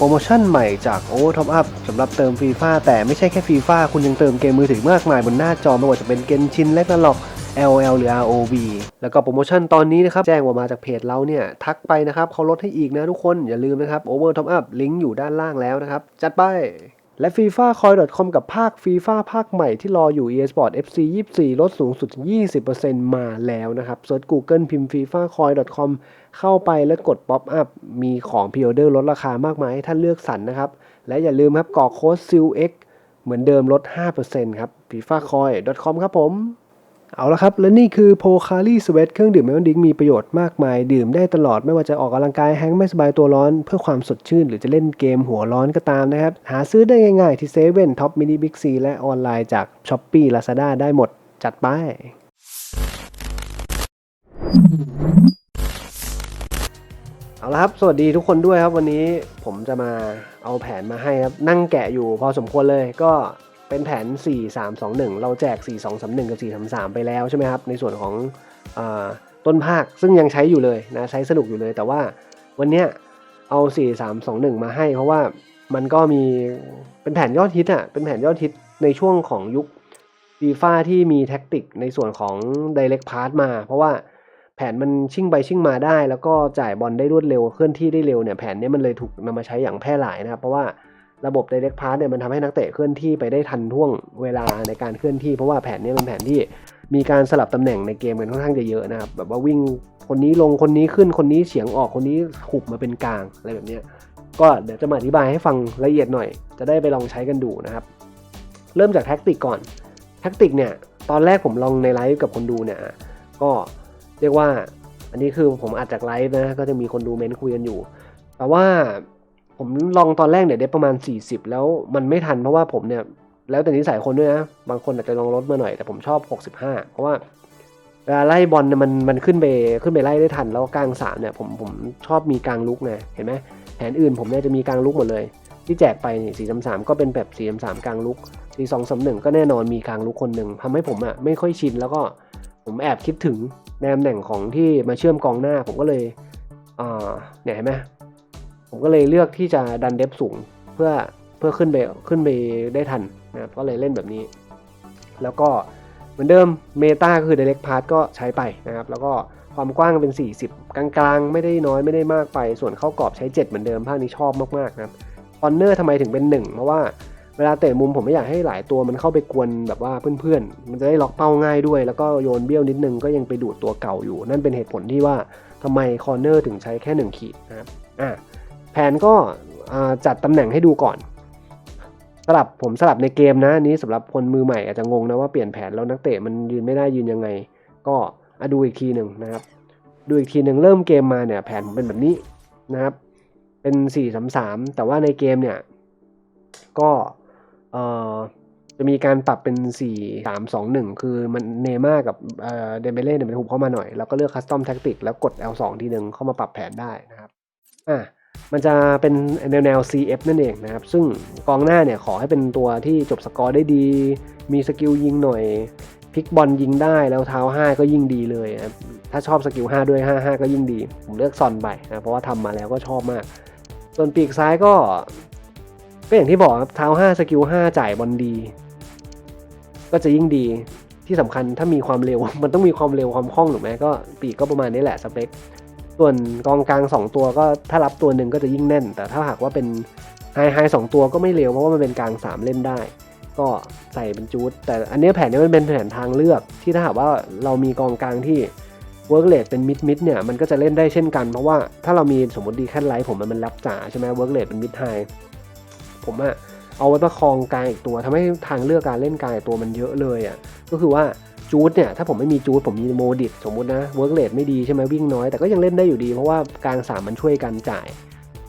โปรโมชั่นใหม่จากโอท็อปอัพสำหรับเติมฟีฟ่าแต่ไม่ใช่แค่ฟีฟ่าคุณยังเติมเกมมือถือมากมายบนหน้าจอไม่ว่าจะเป็นเกนชินและนล็อก LL หรือ ROV แล้วก็โปรโมชั่นตอนนี้นะครับ แจ้งว่ามาจากเพจเราเนี่ย ทักไปนะครับเขาลดให้อีกนะทุกคนอย่าลืมนะครับ Over Top Up ลิงก์อยู่ด้านล่างแล้วนะครับ จัดไป และ FIFA Coin.com กับภาค FIFA ภาคใหม่ที่รออยู่ eSport FC 24 ลดสูงสุด 20%มาแล้วนะครับเซิร์ช Google พิมพ์ FIFA Coin.com เข้าไปแล้วกด Pop Up มีของ p ิ o เดอร์ลดราคามากมายให้ท่านเลือกสรรนะครับและอย่าลืมครับกรอกโค้ด SILX เหมือนเดิมลด 5%ครับ FIFA Coin.com ครับผม เอาละครับ และนี่คือโพคารีสเวตเครื่องดื่มแมนดิงมีประโยชน์มากมาย ดื่มได้ตลอดไม่ว่าจะออกกำลังกายแฮงไม่สบายตัวร้อน เพื่อความสดชื่น หรือจะเล่นเกมหัวร้อนก็ตามนะครับ หาซื้อได้ง่ายๆ ที่เซเว่นท็อปมินิบิ๊กซีและออนไลน์จาก s h อ p e e Lazada ได้หมดจัดไปเอาละครับ สวัสดีทุกคนด้วยครับวันนี้ผมจะมาเอาแผนมาให้ครับ นั่งแกะอยู่พอสมควรเลยก็ เป็นแผน 4 3 2 1 เราแจก 4 2 3 1 กับ 4 3 3 ไปแล้วใช่ไหมครับ ในส่วนของอต้นภาคซึ่งยังใช้อยู่เลยนะใช้สนุกอยู่เลย แต่ว่าวันเนี้ยเอา 4 3 2 1 มาให้ เพราะว่ามันก็มีเป็นแผนยอดฮิตอะเป็นแผนยอดฮิตในช่วงของยุคฟีฟ่าที่มีแท็กติกในส่วนของ Direct Pass มา เพราะว่าแผนมันชิ่งไปชิ่งมาได้ แล้วก็จ่ายบอลได้รวดเร็วเคลื่อนที่ได้เร็วเนี่ยแผนนี้มันเลยถูกนำมาใช้อย่างแพร่หลายนะครับเพราะว่า ระบบ Direct Pass เนี่ยมันทำให้นักเตะเคลื่อนที่ไปได้ทันท่วงเวลาในการเคลื่อนที่ เพราะว่าแผนนี้ยเป็นแผนที่มีการสลับตำแหน่งในเกมกันค่อนข้างจะเยอะนะครับแบบว่าวิ่งคนนี้ลงคนนี้ขึ้นคนนี้เฉียงออกคนนี้ขุบมาเป็นกลางอะไรแบบนี้ก็เดี๋ยวจะมาอธิบายให้ฟังละเอียดหน่อย จะได้ไปลองใช้กันดูนะครับ เริ่มจากแท็กติกก่อนแท็กติกเนี่ยตอนแรกผมลองในไลฟ์กับคนดูเนี่ยก็เรียกว่าอันนี้คือผมอัดจากไลฟ์นะก็จะมีคนดูเมนต์คุยกันอยู่ แต่ว่า ผมลองตอนแรกเนี่ยได้ประมาณ 40 แล้วมันไม่ทันเพราะว่าผมเนี่ย แล้วแต่นิสัยคนด้วยนะ บางคนอาจจะลองลดมาหน่อยแต่ผมชอบ 65 เพราะว่าเวลาไล่บอลเนี่ยมันมันขึ้นไปขึ้นไปไล่ได้ทัน แล้วกลางสามเนี่ยผมผมชอบมีกลางลุกไงเห็นไหมแผนอื่นผมเนี่ยจะมีกลางลุกหมดเลย ที่แจกไปนี่สี่สามสามก็เป็นแบบสี่สามสามกลางลุกสี่สองสามหนึ่งก็แน่นอนมีกลางลุกคนหนึ่งทำให้ผมอะไม่ค่อยชินแล้วก็ผมแอบคิดถึงในตำแหน่งของที่มาเชื่อมกองหน้าผมก็เลยอ่าเนี่ยเห็นไหม ผมก็เลยเลือกที่จะดันเดฟสูงเพื่อเพื่อขึ้นไปขึ้นไปได้ทันนะครับก็เลยเล่นแบบนี้ แล้วก็เหมือนเดิมเมตาคือ direct pass ก็ใช้ไปนะครับ แล้วก็ความกว้างเป็น 40 กลางๆ ไม่ได้น้อยไม่ได้มากไป ส่วนเข้ากรอบใช้ 7 เหมือนเดิมภาคนี้ชอบมากๆนะครับคอนเนอร์ทำไมถึงเป็น 1 เพราะว่าเวลาเตะมุมผมไม่อยากให้หลายตัวมันเข้าไปกวนแบบว่าเพื่อนๆ มันจะได้ล็อกเป้าง่ายด้วย แล้วก็โยนเบี้ยวนิดนึงก็ยังไปดูดตัวเก่าอยู่ นั่นเป็นเหตุผลที่ว่าทำไมคอนเนอร์ถึงใช้แค่ 1 ขีดนะครับอะ แผนก็จัดตำแหน่งให้ดูก่อนสลับผมสลับในเกมนะนี้สำหรับคนมือใหม่อาจจะงงนะว่าเปลี่ยนแผนแล้วนักเตะมันยืนไม่ได้ยืนยังไง ก็อดูอีกทีหนึ่งนะครับ ดูอีกทีหนึ่งเริ่มเกมมาเนี่ยแผนผมเป็นแบบนี้นะครับ เป็น4ี่สามสามแต่ว่าในเกมเนี่ยก็เอ่อจะมีการปรับเป็น 4 3 2 1 คือมันเนม่ากับเดเบเล่เนี่ยมันหุบเข้ามาหน่อย แล้วก็เลือกคัสตอมแท็กติกแล้วกด L2 ทีหนึ่งเข้ามาปรับแผนได้นะครับ อะ มันจะเป็นแนวแนว CF นั่นเองนะครับ ซึ่งกองหน้าเนี่ยขอให้เป็นตัวที่จบสกอร์ได้ดี มีสกิลยิงหน่อยพลิกบอลยิงได้แล้วเท้า 5 ก็ยิ่งดีเลยนะครับถ้าชอบสกิล 5 ด้วย 5 5 ก็ยิ่งดี ผมเลือกซอนไปนะเพราะว่าทำมาแล้วก็ชอบมาก ส่วนปีกซ้ายก็ ก็อย่างที่บอกครับเท้า 5 สกิล 5 จ่ายบอลดี ก็จะยิ่งดีที่สำคัญถ้ามีความเร็ว มันต้องมีความเร็วความคล่องถูกไหมก็ปีกก็ประมาณนี้แหละสเปค ส่วนกองกลาง 2 ตัวก็ถ้ารับตัวหนึ่งก็จะยิ่งแน่น แต่ถ้าหากว่าเป็นไฮไฮสองตัวก็ไม่เร็วเพราะว่ามันเป็นกลาง 3 เล่นได้ ก็ใส่เป็นจูดแต่อันนี้แผนนี้มันเป็นแผนทางเลือก ที่ถ้าหากว่าเรามีกองกลางที่เวิร์กเลดเป็นมิดมิดเนี่ยมันก็จะเล่นได้เช่นกันเพราะว่าถ้าเรามีสมมติดีแค่ไลท์ผมมันรับจ๋าใช่ไหมเวิร์กเลดเป็นมิดไฮผมอะเอาไว้ประคองกลางอีกตัวทำให้ทางเลือกการเล่นกลางอีกตัวมันเยอะเลยอะก็คือว่า จูดเนี่ยถ้าผมไม่มีจูดผมมีโมดิตสมมุตินะเวิร์กเลดไม่ดีใช่ไหมวิ่งน้อย แต่ก็ยังเล่นได้อยู่ดี เพราะว่ากลางสามมันช่วยกันจ่าย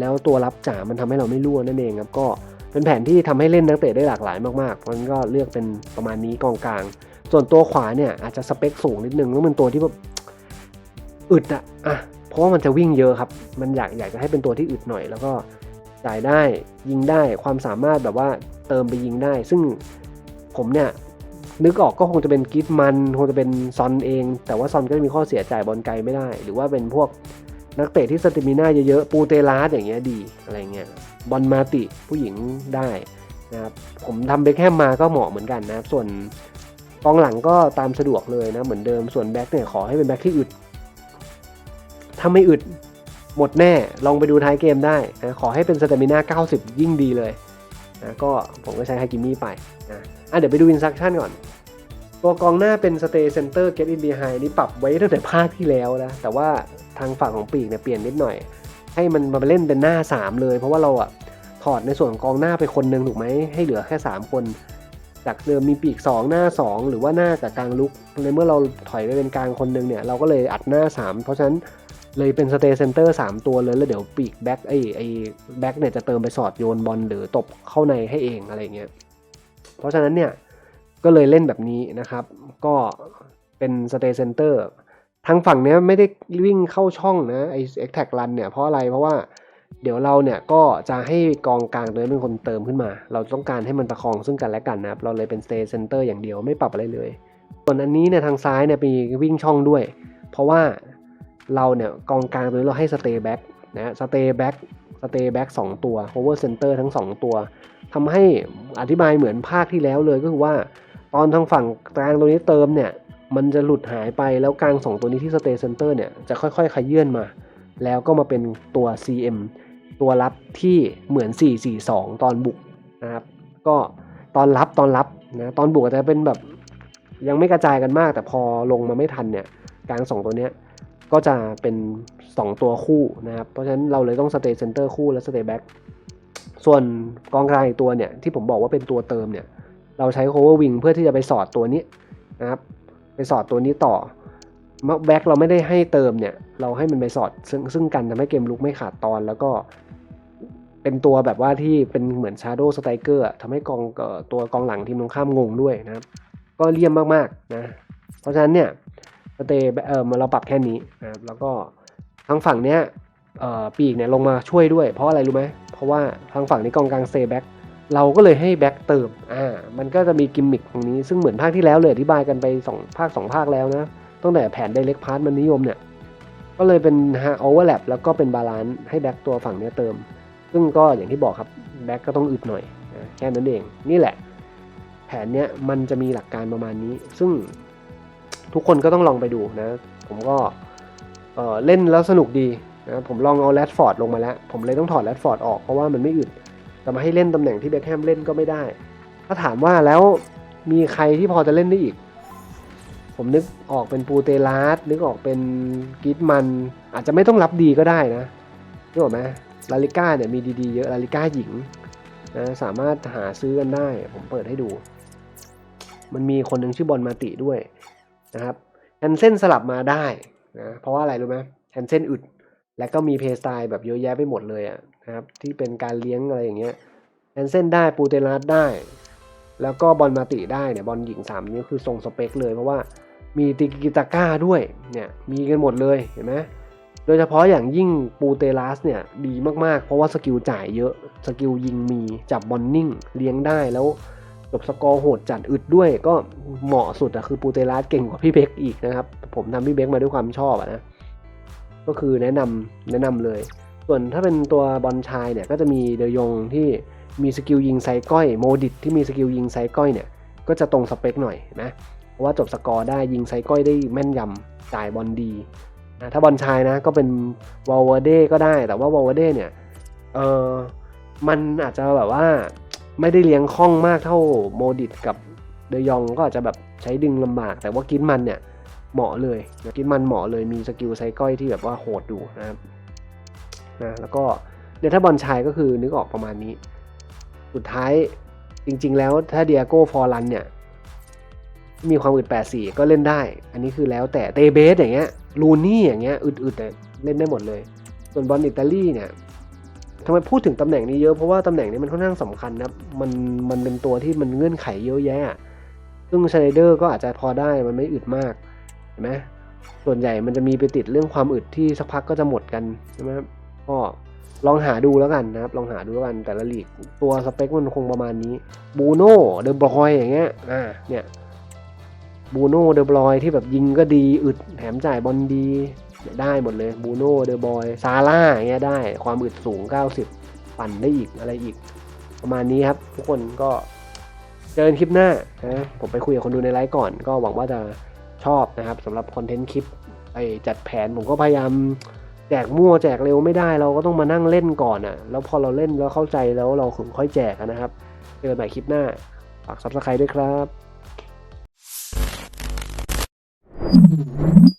แล้วตัวรับจ๋ามันทำให้เราไม่รั่วนั่นเองครับก็เป็นแผนที่ทำให้เล่นนักเตะได้หลากหลายมากๆเพราะฉะนั้นก็เลือกเป็นประมาณนี้กองกลาง ส่วนตัวขวาเนี่ยอาจจะสเปคสูงนิดนึงแล้วมันตัวที่แบบอึดอะอะเพราะว่ามันจะวิ่งเยอะครับ มันอยากอยากจะให้เป็นตัวที่อึดหน่อย แล้วก็จ่ายได้ยิงได้ความสามารถแบบว่าเติมไปยิงได้ ซึ่งผมเนี่ย นึกออกก็คงจะเป็นกิฟมันคงจะเป็นซอนเอง แต่ว่าซอนก็จะมีข้อเสียจ่ายบอลไกลไม่ได้ หรือว่าเป็นพวกนักเตะที่สเตมิน่าเยอะๆ ปูเตลาสอย่างเงี้ยดีอะไรเงี้ยบอลมาติผู้หญิงได้นะครับผมทำเบคแฮมมาก็เหมาะเหมือนกันนะครับ ส่วนกองหลังก็ตามสะดวกเลยนะเหมือนเดิมส่วนแบ็คเนี่ยขอให้เป็นแบ็คที่อึดถ้าไม่อึดหมดแน่ลองไปดูท้ายเกมได้นะขอให้เป็นสเตมิน่า90 ยิ่งดีเลย นะก็ผมก็ใช้ฮากิมี่ไปนะอะเดี๋ยวไปดูอินสต u ั t ชั่นก่อน ตัวกองหน้าเป็น Stay Center Get in Behind นี่ปรับไว้ตั้งแต่ภาคที่แล้วนะ แต่ว่าทางฝั่งของปีกเนี่ยเปลี่ยนนิดหน่อย ให้มันมาเล่นเป็นหน้า 3 เลย เพราะว่าเราอะถอดในส่วนของกองหน้าไปคนหนึ่งถูกไหมให้เหลือแค่ 3 คน จากเดิมมีปีก 2 หน้า 2 หรือว่าหน้ากับกลางลุกในเมื่อเราถอยไปเป็นกลางคนหนึ่งเนี่ยเราก็เลยอัดหน้า 3 เพราะฉะนั้น เลยเป็น Stay Center 3ตัวเลย แล้วเดี๋ยวปีกแบ็กไอ้ไอ้แบ็กเนี่ยจะเติมไปสอดโยนบอลหรือตบเข้าในให้เองอะไรเงี้ย เพราะฉะนั้นเนี่ยก็เลยเล่นแบบนี้นะครับ ก็เป็น Stay Center ทางฝั่งเนี้ยไม่ได้วิ่งเข้าช่องนะไอ้ e x t a c Run เนี่ยเพราะอะไรเพราะว่าเดี๋ยวเราเนี่ยก็จะให้กองกลางตัวนี้เป็นคนเติมขึ้นมา เราต้องการให้มันประคองซึ่งกันและกันนะครับ เราเลยเป็น Stay Center อย่างเดียวไม่ปรับอะไรเลย ส่วนอันนี้เนี่ยทางซ้ายเนี่ยมีวิ่งช่องด้วย เพราะว่า เราเนี่ยกองกลางตัวนี้เราให้ Stay Back นะ Stay Back Stay Back 2ตัว Cover Center ทั้ง 2 ตัวทำให้อธิบายเหมือนภาคที่แล้วเลยก็คือว่า ตอนทางฝั่งกลางตัวนี้เติมเนี่ยมันจะหลุดหายไปแล้วกลาง 2 ตัวนี้ที่ Stay Center เนี่ยจะค่อยๆขยื่นมา แล้วก็มาเป็นตัว CM ตัวรับที่เหมือน 442 ตอนบุกนะครับก็ตอนรับตอนรับนะตอนบุกอาจจะเป็นแบบยังไม่กระจายกันมาก แต่พอลงมาไม่ทันเนี่ยกลาง 2 ตัวเนี้ย ก็จะเป็น 2 ตัวคู่นะครับ เพราะฉะนั้นเราเลยต้อง Stay Center คู่และ Stay Back ส่วนกองกลางอีกตัวเนี่ยที่ผมบอกว่าเป็นตัวเติมเนี่ยเราใช้ cover wing เพื่อที่จะไปสอดตัวนี้นะครับไปสอดตัวนี้ต่อแบ็กเราไม่ได้ให้เติมเนี่ยเราให้มันไปสอดซึ่งซึ่งกันทำให้เกมลุกไม่ขาดตอนแล้วก็เป็นตัวแบบว่าที่เป็นเหมือน Shadow Striker อะทำให้กองตัวกองหลังทีมตรงข้ามงงด้วยนะครับ ก็เลี่ยมมากๆนะ เพราะฉะนั้นเนี่ย สเตย์เออมาเราปรับแค่นี้นะครับแล้วก็ทางฝั่งเนี้ยเอ่อปีกเนี่ยลงมาช่วยด้วยเพราะอะไรรู้ไหมเพราะว่าทางฝั่งนี้กองกลางเซแบ็กเราก็เลยให้แบ็กเติมอ่ามันก็จะมีกิมมิคตรงนี้ซึ่งเหมือนภาคที่แล้วเลยอธิบายกันไป2ภาค 2 ภาคแล้วนะตั้งแต่แผนไดเ c กพาร์ t มันนิยมเนี่ยก็เลยเป็นฮะโอเวอร์แลปแล้วก็เป็นบาลานซ์ให้แบ็กตัวฝั่งเนี้ยเติม ซึ่งก็อย่างที่บอกครับแบ็กก็ต้องอึดหน่อยนะแค่นั้นเองนี่แหละ แผนเนี้ยมันจะมีหลักการประมาณนี้ ซึ่ง ทุกคนก็ต้องลองไปดูนะ ผมก็เออเล่นแล้วสนุกดีนะผมลองเอาแรดฟอร์ดลงมาแล้ว ผมเลยต้องถอดแรดฟอร์ดออกเพราะว่ามันไม่อึดแต่มาให้เล่นตำแหน่งที่เบคแฮมเล่นก็ไม่ได้ ถ้าถามว่าแล้วมีใครที่พอจะเล่นได้อีก ผมนึกออกเป็นปูเตลาสนึกออกเป็นกิตมัน อาจจะไม่ต้องรับดีก็ได้นะนึกออกไหมลาลิก้าเนี่ยมีดีๆเยอะลาลิก้าหญิงนะสามารถหาซื้อกันได้ ผมเปิดให้ดู มันมีคนหนึ่งชื่อบอลมาติด้วย นะครับแฮนเซนสลับมาได้นะเพราะว่าอะไรรู้ไหมแฮนเซนอึด และก็มีเพย์สไตล์แบบเยอะแยะไปหมดเลยอะนะครับที่เป็นการเลี้ยงอะไรอย่างเงี้ยแอนเซนได้ปูเตลัสได้ แล้วก็บอลมาติได้เนี่ยบอลหญิง3นี่คือทรงสเปคเลยเพราะว่ามีติกิตาก้าด้วยเนี่ยมีกันหมดเลยเห็นไหมโดยเฉพาะอย่างยิ่งปูเตลัสเนี่ยดีมากๆ เพราะว่าสกิลจ่ายเยอะสกิลยิงมีจับบอลนิ่งเลี้ยงได้แล้ว จบสกอร์โหดจัดอึดด้วยก็เหมาะสุดอะคือปูเตลัสเก่งกว่าพี่เบคอีกนะครับ ผมทำพี่เบคมาด้วยความชอบอะนะก็คือแนะนำแนะนำเลย ส่วนถ้าเป็นตัวบอลชายเนี่ยก็จะมีเดยงที่มีสกิลยิงไซก้อยโมดิตที่มีสกิลยิงไซก้อยเนี่ยก็จะตรงสเปคหน่อยนะเพราะว่าจบสกอร์ได้ยิงไซก้อยได้แม่นยำจ่ายบอลดีนะถ้าบอลชายนะก็เป็นวอลเวเดก็ได้ แต่ว่าวอลเวเดเนี่ยเออมันอาจจะแบบว่า ไม่ได้เลี้ยงคล่องมากเท่าโมดิตกับเดยองก็อาจจะแบบใช้ดึงลำบาก แต่ว่ากินมันเนี่ยเหมาะเลยกินมันเหมาะเลยมีสกิลไซก้อยที่แบบว่าโหดดูนะครับนะแล้วก็เดี๋ยถ้าบอลชายก็คือนึกออกประมาณนี้ สุดท้ายจริงๆแล้วถ้าเดียโก้ฟอร์ลันเนี่ยมีความอึด8-4 ก็เล่นได้ อันนี้คือแล้วแต่เตเบสอย่างเงี้ยลูนี่อย่างเงี้ยอึดๆแต่เล่นได้หมดเลย ส่วนบอลอิตาลีเนี่ย ทำไมพูดถึงตำแหน่งนี้เยอะเพราะว่าตำแหน่งนี้มันค่อนข้างสำคัญนะมันมันเป็นตัวที่มันเงื่อนไขเยอะแยะ ซึ่งชไนเดอร์ก็อาจจะพอได้มันไม่อึดมากเห็นไหมส่วนใหญ่มันจะมีไปติดเรื่องความอึดที่สักพักก็จะหมดกันใช่ไหมก็ลองหาดูแล้วกันนะครับ ลองหาดูแล้วกันแต่ละลีกตัวสเปคมันคงประมาณนี้บูโน่เดอบรอยอย่างเงี้ยอ่าเนี่ยบูโน่เดอบรอยที่แบบยิงก็ดีอึดแถมจ่ายบอลดี ได้หมดเลยบูโน่เดอบอยซาร่าอย่างเงี้ยได้ความอึดสูง 90 ปั่นได้อีกอะไรอีก ประมาณนี้ครับ ทุกคนก็เจอกันคลิปหน้านะผมไปคุยกับคนดูในไลฟ์ก่อน ก็หวังว่าจะชอบนะครับสำหรับคอนเทนต์คลิปไอจัดแผนผมก็พยายามแจกมั่วแจกเร็วไม่ได้เราก็ต้องมานั่งเล่นก่อนอะ่ะ แล้วพอเราเล่นแล้วเข้าใจแล้วเราถึงค่อยแจกนะครับ เจอกันใหม่คลิปหน้า ฝาก subscribe ด้วยครับ